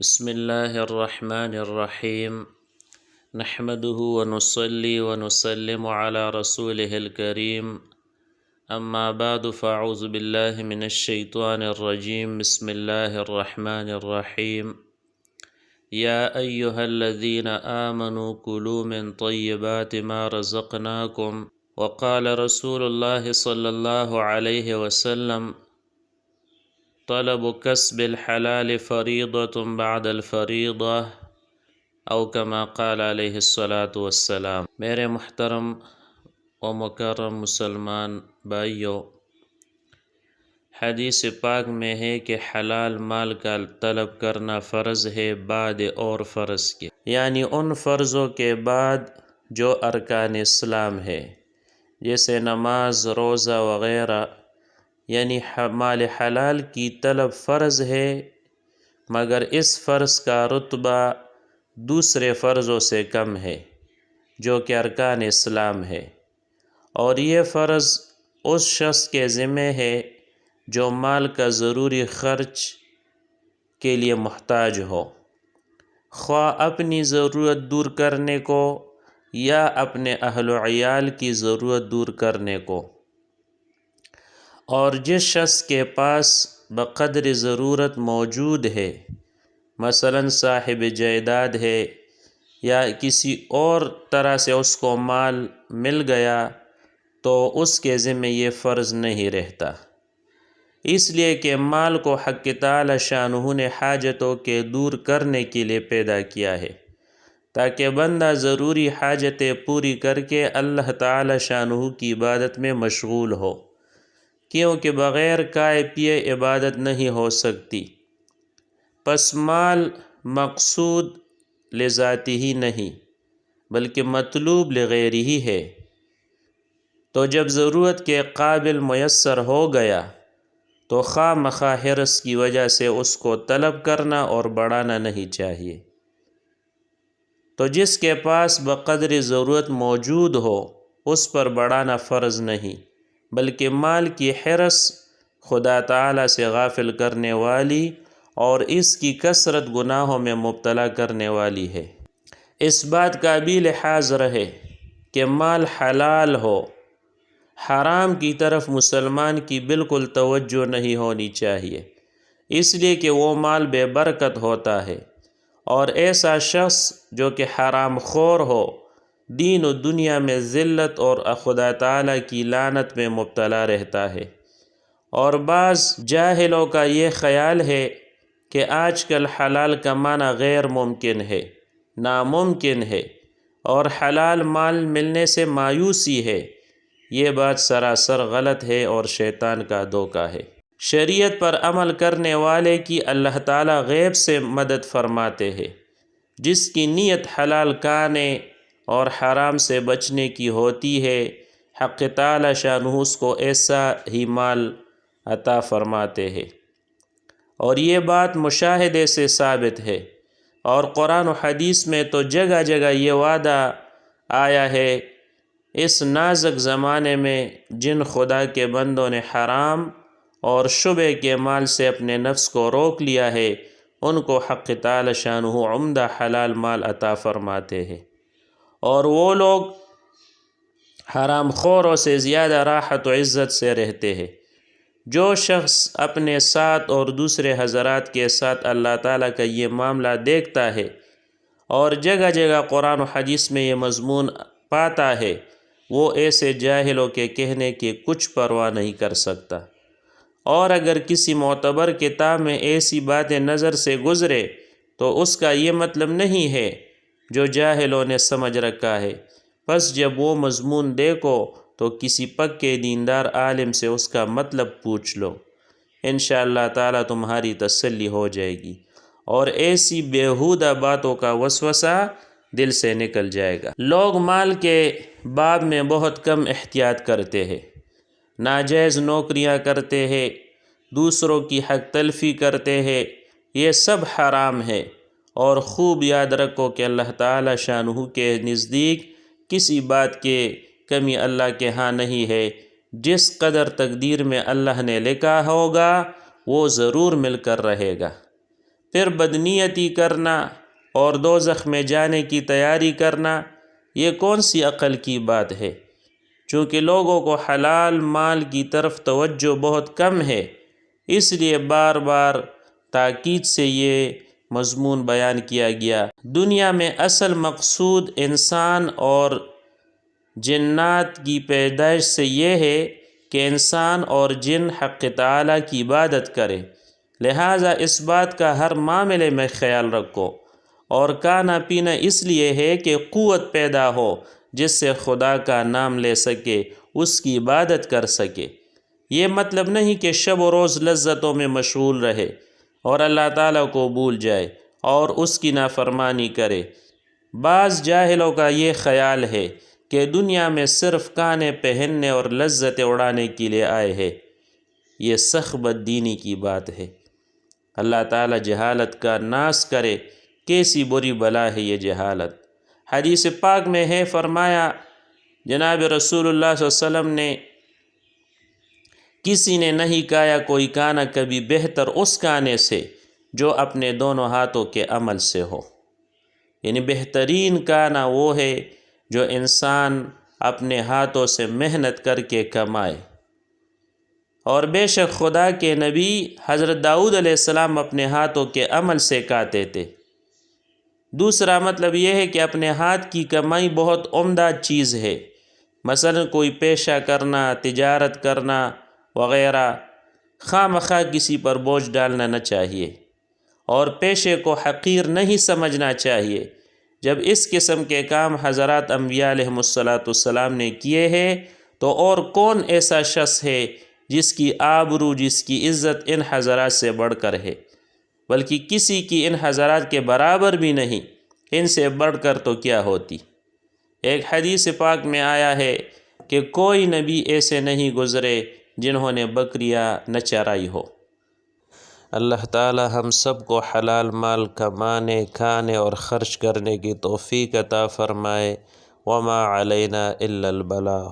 بسم الله الرحمن الرحيم. نحمده ونصلي ونسلم على رسوله الكريم. أما بعد فأعوذ بالله من الشيطان الرجيم. بسم الله الرحمن الرحيم. يا أيها الذين آمنوا كلوا من طيبات ما رزقناكم. وقال رسول الله صلى الله عليه وسلم طلب كسب الحلال فريضة بعد الفريضة او كما قال علیہ الصلاۃ والسلام. میرے محترم و مکرم مسلمان بھائیوں حدیث پاک میں ہے کہ حلال مال کا طلب کرنا فرض ہے بعد اور فرض کے یعنی ان فرضوں کے بعد جو ارکان اسلام ہے، جیسے نماز، روزہ وغیرہ یعنی مال حلال کی طلب فرض ہے، مگر اس فرض کا رتبہ دوسرے فرضوں سے کم ہے، جو کہ ارکان اسلام ہے۔ اور یہ فرض اس شخص کے ذمے ہے جو مال کا ضروری خرچ کے لیے محتاج ہو۔ خواہ اپنی ضرورت دور کرنے کو یا اپنے اہل و عیال کی ضرورت دور کرنے کو۔ اور جس شخص کے پاس بقدر ضرورت موجود ہے، مثلا صاحب جائیداد ہے یا کسی اور طرح سے اس کو مال مل گیا، تو اس کے ذمہ یہ فرض نہیں رہتا۔ اس لیے کہ مال کو حق تعالی شاہ نے حاجتوں کے دور کرنے کے لیے پیدا کیا ہے۔ تاکہ بندہ ضروری حاجتیں پوری کر کے اللہ تعالی شاہ کی عبادت میں مشغول ہو۔ کیونکہ بغیر کائے پیے عبادت نہیں ہو سکتی۔ پس مال مقصود لذاتی ہی نہیں، بلکہ مطلوب لغیر ہی ہے۔ تو جب ضرورت کے قابل میسر ہو گیا، تو خواہ مخواہ حرص کی وجہ سے اس کو طلب کرنا اور بڑھانا نہیں چاہیے۔ تو جس کے پاس بقدر ضرورت موجود ہو، اس پر بڑھانا فرض نہیں۔ بلکہ مال کی حرص خدا تعالی سے غافل کرنے والی اور اس کی کثرت گناہوں میں مبتلا کرنے والی ہے۔ اس بات کا بھی لحاظ رہے کہ مال حلال ہو، حرام کی طرف مسلمان کی بالکل توجہ نہیں ہونی چاہیے، اس لیے کہ وہ مال بے برکت ہوتا ہے۔ اور ایسا شخص جو کہ حرام خور ہو دین و دنیا میں ذلت اور خدا تعالیٰ کی لانت میں مبتلا رہتا ہے۔ اور بعض جاہلوں کا یہ خیال ہے کہ آج کل حلال کمانا غیر ممکن ہے، ناممکن ہے اور حلال مال ملنے سے مایوسی ہے۔ یہ بات سراسر غلط ہے اور شیطان کا دھوکہ ہے۔ شریعت پر عمل کرنے والے کی اللہ تعالیٰ غیب سے مدد فرماتے ہیں۔ جس کی نیت حلال کانے اور حرام سے بچنے کی ہوتی ہے۔ حق تعالی شانوس کو ایسا ہی مال عطا فرماتے ہیں۔ اور یہ بات مشاہدے سے ثابت ہے۔ اور قرآن و حدیث میں تو جگہ جگہ یہ وعدہ آیا ہے، اس نازک زمانے میں جن خدا کے بندوں نے حرام اور شبے کے مال سے اپنے نفس کو روک لیا ہے، ان کو حق تعالی شانہ عمدہ حلال مال عطا فرماتے ہیں۔ اور وہ لوگ حرام خوروں سے زیادہ راحت و عزت سے رہتے ہیں۔ جو شخص اپنے ساتھ اور دوسرے حضرات کے ساتھ اللہ تعالیٰ کا یہ معاملہ دیکھتا ہے اور جگہ جگہ قرآن و حدیث میں یہ مضمون پاتا ہے، وہ ایسے جاہلوں کے کہنے کی کچھ پرواہ نہیں کر سکتا۔ اور اگر کسی معتبر کتاب میں ایسی باتیں نظر سے گزرے، تو اس کا یہ مطلب نہیں ہے جو جاہلوں نے سمجھ رکھا ہے۔ بس جب وہ مضمون دیکھو تو کسی پکے دیندار عالم سے اس کا مطلب پوچھ لو۔ انشاءاللہ تعالی تمہاری تسلی ہو جائے گی اور ایسی بیہودہ باتوں کا وسوسہ دل سے نکل جائے گا۔ لوگ مال کے باب میں بہت کم احتیاط کرتے ہیں، ناجائز نوکریاں کرتے ہیں، دوسروں کی حق تلفی کرتے ہیں۔ یہ سب حرام ہے۔ اور خوب یاد رکھو کہ اللہ تعالی شانہ کے نزدیک کسی بات کے کمی اللہ کے ہاں نہیں ہے۔ جس قدر تقدیر میں اللہ نے لکھا ہوگا، وہ ضرور مل کر رہے گا۔ پھر بدنیتی کرنا اور دو میں جانے کی تیاری کرنا، یہ کون سی عقل کی بات ہے؟ چونکہ لوگوں کو حلال مال کی طرف توجہ بہت کم ہے، اس لیے بار بار تاکید سے یہ مضمون بیان کیا گیا۔ دنیا میں اصل مقصود انسان اور جنات کی پیدائش سے یہ ہے کہ انسان اور جن حق تعالیٰ کی عبادت کرے۔ لہٰذا اس بات کا ہر معاملے میں خیال رکھو۔ اور کھانا پینا اس لیے ہے کہ قوت پیدا ہو، جس سے خدا کا نام لے سکے، اس کی عبادت کر سکے۔ یہ مطلب نہیں کہ شب و روز لذتوں میں مشغول رہے۔ اور اللہ تعالیٰ کو بھول جائے اور اس کی نافرمانی کرے۔ بعض جاہلوں کا یہ خیال ہے کہ دنیا میں صرف کانے پہننے اور لذت اڑانے کے لیے آئے ہیں۔ یہ سخ بد دینی کی بات ہے۔ اللہ تعالیٰ جہالت کا ناس کرے، کیسی بری بلا ہے یہ جہالت۔ حدیث پاک میں ہے، فرمایا، جناب رسول اللہ صلی اللہ علیہ وسلم نے کسی نے نہیں کہا کوئی کانا کبھی بہتر اس کانے سے جو اپنے دونوں ہاتھوں کے عمل سے ہو۔ یعنی بہترین کانا وہ ہے جو انسان اپنے ہاتھوں سے محنت کر کے کمائے۔ اور بے شک خدا کے نبی حضرت داؤد علیہ السلام اپنے ہاتھوں کے عمل سے کاتے تھے۔ دوسرا مطلب یہ ہے کہ اپنے ہاتھ کی کمائی بہت عمدہ چیز ہے۔ مثلا کوئی پیشہ کرنا، تجارت کرنا وغیرہ۔ خواہ مخواہ کسی پر بوجھ ڈالنا نہ چاہیے اور پیشے کو حقیر نہیں سمجھنا چاہیے۔ جب اس قسم کے کام حضرات انبیاء علیہ الصلاۃ والسلام نے کیے ہیں، تو اور کون ایسا شخص ہے جس کی آبرو، جس کی عزت ان حضرات سے بڑھ کر ہے؟ بلکہ کسی کی ان حضرات کے برابر بھی نہیں، ان سے بڑھ کر تو کیا ہوتی؟ ایک حدیث پاک میں آیا ہے کہ کوئی نبی ایسے نہیں گزرے جنہوں نے بکریاں نہ چرائی ہو۔ اللہ تعالی ہم سب کو حلال مال کمانے کھانے اور خرچ کرنے کی توفیق عطا فرمائے۔ وما علینا الا البلاغ۔